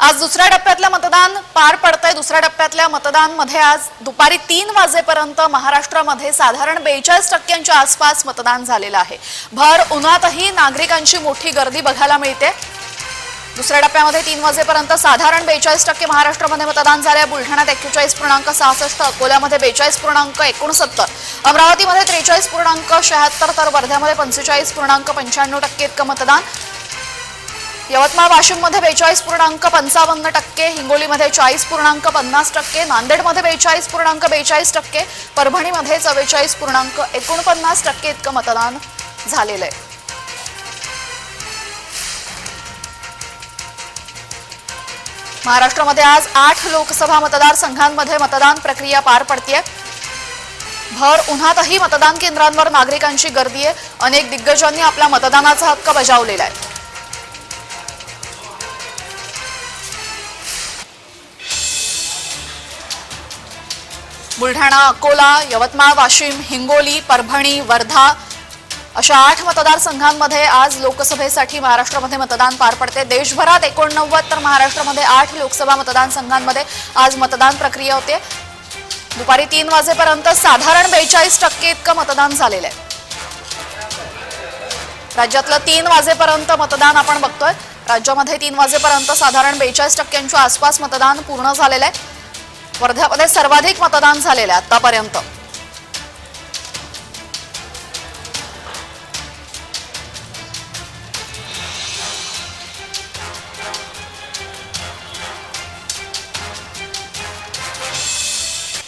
आज दुसऱ्या टप्प्यातलं मतदान पार पडतंय. दुसऱ्या टप्प्यातल्या मतदानमध्ये आज दुपारी तीन वाजेपर्यंत महाराष्ट्रामध्ये साधारण बेचाळीस टक्क्यांच्या आसपास मतदान झालेलं आहे. भर उन्हातही नागरिकांची मोठी गर्दी बघायला मिळते. दुसऱ्या टप्प्यामध्ये तीन वाजेपर्यंत साधारण बेचाळीस टक्के महाराष्ट्रामध्ये मतदान झाले बुलढाण्यात एक्केचाळीस पूर्णांक सहासष्ट अकोल्यामध्ये बेचाळीस पूर्णांक एकोणसत्तर अमरावतीमध्ये त्रेचाळीस पूर्णांक शहात्तर तर वर्ध्यामध्ये पंचेचाळीस पूर्णांक पंच्याण्णव टक्के इतकं मतदान. यवतमाळ वाशिममध्ये बेचाळीस पूर्णांक पंचावन्न टक्के हिंगोलीमध्ये चाळीस पूर्णांक पन्नास टक्के नांदेडमध्ये बेचाळीस पूर्णांक बेचाळीस टक्के परभणीमध्ये चव्वेचाळीस पूर्णांक एकोणपन्नास टक्के इतकं मतदान झालेलं आहे. महाराष्ट्रामध्ये आज आठ लोकसभा मतदारसंघांमध्ये मतदान प्रक्रिया पार पडतीये. भर उन्हातही मतदान केंद्रांवर नागरिकांची गर्दी आहे. अनेक दिग्गजांनी आपला मतदानाचा हक्क बजावलेला आहे. बुलढाणा अकोला यवतमाळ वाशिम हिंगोली परभणी वर्धा अशा आठ मतदारसंघांमध्ये आज लोकसभेसाठी महाराष्ट्रामध्ये मतदान पार पडते. देशभरात एकोणनव्वद तर महाराष्ट्रामध्ये आठ लोकसभा मतदारसंघांमध्ये आज मतदान प्रक्रिया होते. दुपारी तीन वाजेपर्यंत साधारण बेचाळीस टक्के इतकं मतदान झालेलं आहे. राज्यातलं तीन वाजेपर्यंत मतदान आपण बघतोय. राज्यामध्ये तीन वाजेपर्यंत साधारण बेचाळीस टक्क्यांच्या आसपास मतदान पूर्ण झालेलं आहे. वर्ध्यामध्ये सर्वाधिक मतदान झालेलं आहे आतापर्यंत.